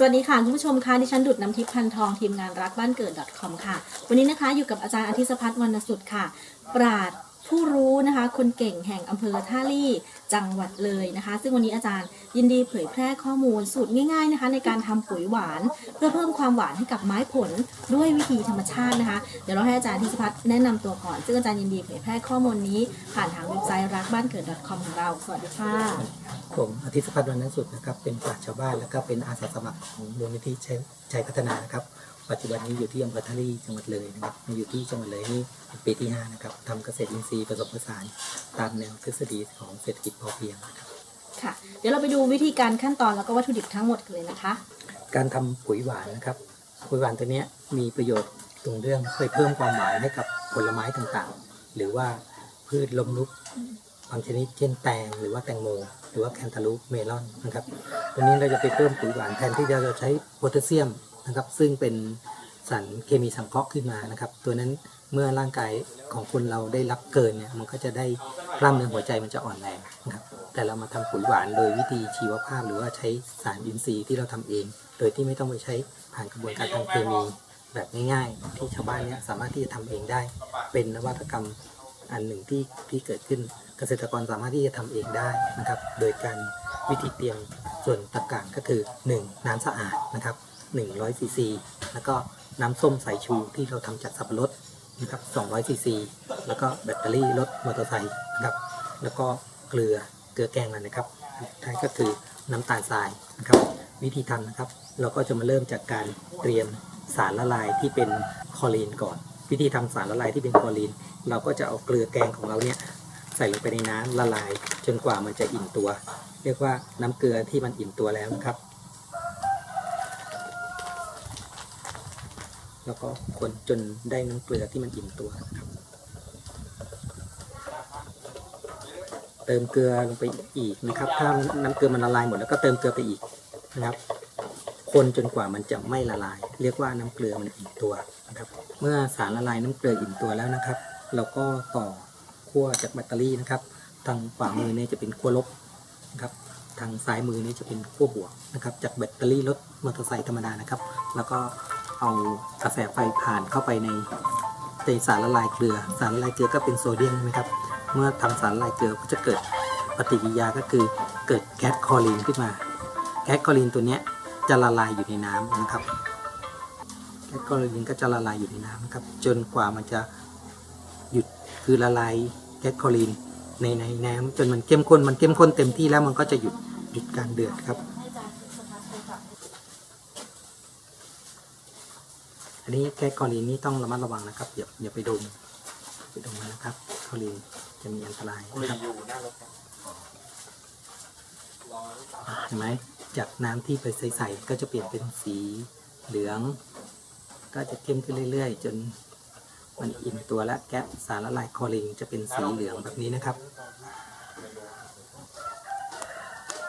สวัสดีค่ะคุณผู้ชมคะดิฉันดุดน้ำทิพย์พันทองทีมงานรักบ้านเกิด .com ค่ะ วันนี้นะคะอยู่กับอาจารย์อาทิตย์สพัฒน์วรรณสุดค่ะ ปราด ผู้รู้นะคะ คนเก่งแห่งอำเภอท่าลี่จังหวัดเลยนะคะ ซึ่งวันนี้อาจารย์ยินดีเผยแพร่ข้อมูลสูตรง่ายๆนะคะ ในการทำปุ๋ยหวาน เพื่อเพิ่มความหวานให้กับไม้ผลด้วยวิธีธรรมชาตินะคะ เดี๋ยวเราให้อาจารย์อาทิตย์สพัฒน์แนะนำตัวก่อน ซึ่งอาจารย์ยินดีเผยแพร่ข้อมูลนี้ผ่านทางเว็บไซต์รักบ้านเกิด .com ของเราสวัสดีค่ะ ผมอาทิตย์สพัฒน์วรรณสุดนะครับ เป็นปราชญ์ชาวบ้านแล้วก็เป็นอาสาสมัครของมูลนิธิชัยชัยพัฒนานะครับ ปัจจุบันนี้อยู่ที่อำเภอท่าลี่จังหวัดเลยนะครับมาอยู่ที่จังหวัดเลยนี่เป็นปีที่ห้านะครับทำเกษตรอินทรีย์ผสมผสานตามแนวทฤษฎีของเศรษฐกิจพอเพียงนะครับค่ะ เดี๋ยวเราไปดูวิธีการขั้นตอนแล้วก็วัตถุดิบทั้งหมดกันเลยนะคะ การทำปุ๋ยหวานนะครับปุ๋ยหวานตัวเนี้ยมีประโยชน์ตรงเรื่องช่วยเพิ่มความหวานให้กับผลไม้ต่างๆ หรือว่าพืชลมลุกบางชนิดเช่นแตงหรือว่าแตงโม หรือว่าแคนตาลูปเมลอนนะครับ ตัวนี้เราจะไปเพิ่มปุ๋ยหวานแทนที่เราจะใช้โพแทสเซียม นะครับ ซึ่งเป็นสารเคมีสังเคราะห์ขึ้นมานะครับ ตัวนั้นเมื่อร่างกายของคนเราได้รับเกินเนี่ยมันก็จะได้กล้ามเนื้อหัวใจมันจะอ่อนแรงนะครับ แต่เรามาทำปุ๋ยหวานโดยวิธีชีวภาพ หรือว่าใช้สารอินทรีย์ที่เราทำเอง โดยที่ไม่ต้องไปใช้ผ่านกระบวนการทางเคมีแบบง่ายๆ ที่ชาวบ้านเนี่ยสามารถที่จะทำเองได้ เป็นนวัตกรรมอันหนึ่งที่ที่เกิดขึ้นเกษตรกรสามารถที่จะทำเองได้นะครับ โดยการวิธีเตรียมส่วนต่างๆก็คือ 1. น้ำสะอาดนะครับ 100ซีซีแล้วก็น้ำส้มสายชูที่เราทำจากสับปะรดนะครับ200ซีซีแล้วก็แบตเตอรี่รถมอเตอร์ไซค์นะครับ แล้วก็เกลือเกลือแกงนั่นนะครับท้ายก็คือน้ำตาลทรายนะครับ วิธีทำนะครับ เราก็จะมาเริ่มจากการเตรียมสารละลายที่เป็นคลอรีนก่อน วิธีทำสารละลายที่เป็นคลอรีน เราก็จะเอาเกลือแกงของเราเนี่ยใส่ลงไปในน้ำละลาย จนกว่ามันจะอิ่มตัว เรียกว่าน้ำเกลือที่มันอิ่มตัวแล้วนะครับ แล้วก็คนจนได้น้ำเกลือที่มันอิ่มตัวนะครับ เติมเกลือลงไปอีกนะครับ ถ้าน้ำเกลือมันละลายหมดแล้วก็เติมเกลือไปอีกนะครับ คนจนกว่ามันจะไม่ละลาย เรียกว่าน้ำเกลือมันอิ่มตัวนะครับ เมื่อสารละลายน้ำเกลืออิ่มตัวแล้วนะครับ เราก็ต่อขั้วจากแบตเตอรี่นะครับ ทางขวามือเนี่ยจะเป็นขั้วลบนะครับทางซ้ายมือนี่จะเป็นขั้วบวกนะครับ จากแบตเตอรี่รถมอเตอร์ไซค์ธรรมดานะครับ แล้วก็ เอากระแสไฟผ่านเข้าไปในในสารละลายเกลือ สารละลายเกลือก็เป็นโซเดียมนะครับ เมื่อทำสารละลายเกลือก็จะเกิดปฏิกิริยาก็คือเกิดแก๊สคลอรีนขึ้นมา แก๊สคลอรีนตัวนี้จะละลายอยู่ในน้ำนะครับ แก๊สคลอรีนก็จะละลายอยู่ในน้ำนะครับ จนกว่ามันจะหยุดคือละลายแก๊สคลอรีนในในน้ำจนมันเข้มข้น มันเข้มข้นเต็มที่แล้วมันก็จะหยุดหยุดการเดือดครับ อันนี้แก๊สคลอรีนนี่ต้องระมัดระวังนะครับอย่าอย่าไปดมไปดมมันนะครับคลอรีนจะมีอันตรายนะครับเห็นไหมจากน้ำที่ไปใสๆก็จะเปลี่ยนเป็นสีเหลือง ก็จะเข้มขึ้นเรื่อย ๆ จนมันอิ่มตัวและแก๊สสารละลายคลอรีนจะเป็นสีเหลืองแบบนี้นะครับ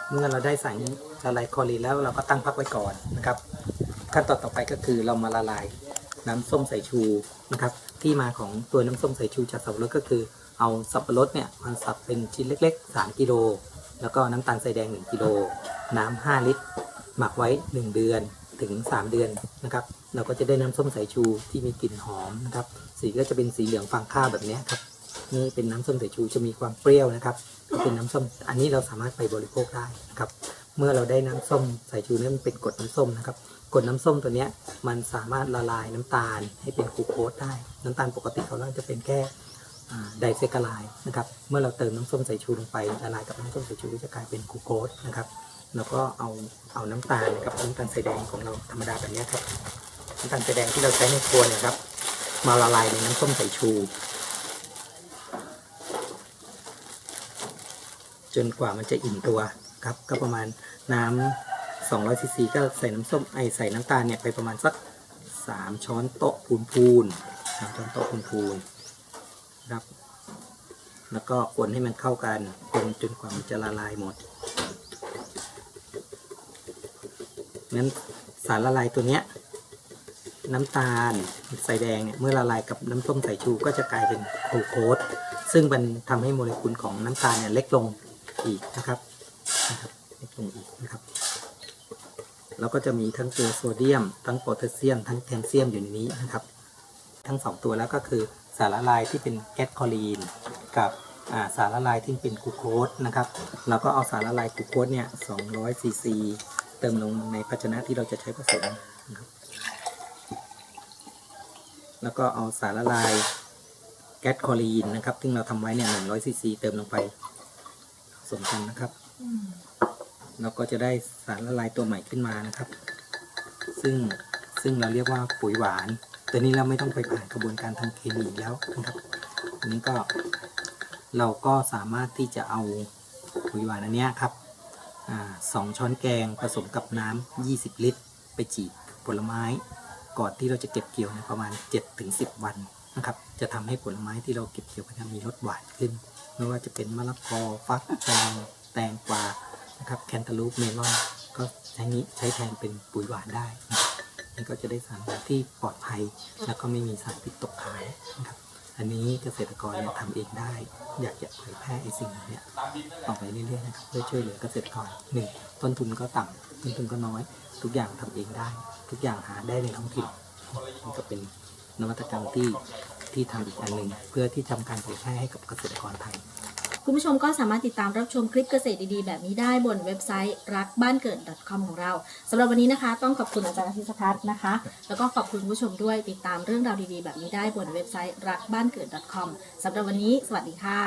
เมื่อเราได้สารละลายคลอรีนแล้วเราก็ตั้งพักไว้ก่อนนะครับ ขั้นตอนต่อไปก็คือเรามาละลาย น้ำส้มสายชูนะครับ ที่มาของตัวน้ำส้มสายชูจากสับปะรดก็คือ เอาสับปะรดเนี่ยมันสับเป็นชิ้นเล็ก ๆ 3 กิโล แล้วก็น้ำตาลทรายแดง 1 กิโล น้ำ5ลิตร หมักไว้ 1 เดือนถึง 3 เดือนนะครับ เราก็จะได้น้ำส้มสายชูที่มีกลิ่นหอมนะครับ สีก็จะเป็นสีเหลืองฟางข้าวแบบนี้ครับ นี่เป็นน้ำส้มสายชูจะมีความเปรี้ยวนะครับ เป็นน้ำส้ม อันนี้เราสามารถไปบริโภคได้นะครับ เมื่อเราได้น้ำส้มสายชูนี่มันเป็นกรดน้ำส้มนะครับกรดน้ำส้มตัวเนี้ยมันสามารถละลายน้ำตาลให้เป็นกลูโคสได้ น้ำตาลปกติของเราจะเป็นแค่ไดเซกาไลด์นะครับ เมื่อเราเติมน้ำส้มสายชูลงไปละลายกับน้ำส้มสายชูจะกลายเป็นกลูโคสนะครับ แล้วก็เอาเอาน้ำตาลนะครับน้ำตาลทรายแดงของเราธรรมดาแบบนี้ครับน้ำตาลทรายแดงที่เราใช้ในครัวเนี่ยครับ มาละลายในน้ำส้มสายชู จนกว่ามันจะอิ่มตัว ครับก็ประมาณน้ำ200ซีซีก็ใส่น้ำส้มไอใส่น้ำตาลเนี่ยไปประมาณสัก 3 ช้อนโต๊ะพูนพูนสามช้อนโต๊ะพูนพูนครับ แล้วก็คนให้มันเข้ากันคนจนกว่ามันจะละลายหมดงั้นสารละลายตัวเนี้ยน้ำตาลใส่แดงเนี่ยเมื่อละลายกับน้ำส้มสายชูก็จะกลายเป็นกลูโคสซึ่งมันทำให้โมเลกุลของน้ำตาลเนี่ยเล็กลงอีกนะครับ นะครับเล็กลงอีกนะครับเราก็จะมีทั้งตัวโซเดียม ทั้งโพแทสเซียม ทั้งแคลเซียมอยู่ในนี้นะครับ ทั้งสองตัวแล้วก็คือสารละลายที่เป็นแก๊สคลอรีน กับาสารละลายที่เป็นกูโคสนะครับ เราก็เอาสารละลายกูโคสเนี่ย200ซีซีเติมลงในภาชนะที่เราจะใช้ผสมนะครับแล้วก็เอาสารละลายแก๊สคลอรีนนะครับ ซึ่งเราทำไว้เนี่ย100ซีซีเติมลงไปผสมกันนะครับ เราก็จะได้สารละลายตัวใหม่ขึ้นมานะครับ ซึ่งซึ่งเราเรียกว่าปุ๋ยหวาน ตัวนี้เราไม่ต้องไปผ่านกระบวนการทำเคมีแล้วนะครับอันนี้ก็เราก็สามารถที่จะเอาปุ๋ยหวานอันนี้ครับอสองช้อนแกงผสมกับน้ำ20 ลิตร ไปจีบผลไม้ ก่อนที่เราจะเก็บเกี่ยวในประมาณ 7-10 วันนะครับ จะทำให้ผลไม้ที่เราเก็บเกี่ยวไปมีรสหวานขึ้น ไม่ว่าจะเป็นมะละกอฟักแตง แตงกวานะครับแคนตาลูปเมลอนก็ใช้นี้ใช้แทนเป็นปุ๋ยหวานได้นี่ก็จะได้สารที่ปลอดภัย แล้วก็ไม่มีสารพิษตกค้างนะครับอันนี้เกษตรกรเนี่ยทำเองได้ อยากจะเผยแพร่ไอ้สิ่งเนี้ต่อไปเรื่อยๆนะครับเพื่อช่วยเหลือเกษตรกรหนึ่งต้นทุนก็ต่ำต้นทุนก็น้อย ทุกอย่างทำเองได้ ทุกอย่างหาได้ในท้องถิ่นนี่ก็เป็นนวัตกรรมที่ที่ทำอีกอันหนึ่งเพื่อที่ทำการเผยแพร่ให้กับเกษตรกรไทย คุณผู้ชมก็สามารถติดตามรับชมคลิปเกษตรดีๆ แบบนี้ได้บนเว็บไซต์รักบ้านเกิด .com ของเราสำหรับวันนี้นะคะ ต้องขอบคุณอาจารย์ทิศพัฒน์นะคะ แล้วก็ขอบคุณคุณผู้ชมด้วยติดตามเรื่องราวดีๆ แบบนี้ได้บนเว็บไซต์รักบ้านเกิด .com สำหรับวันนี้ สวัสดีค่ะ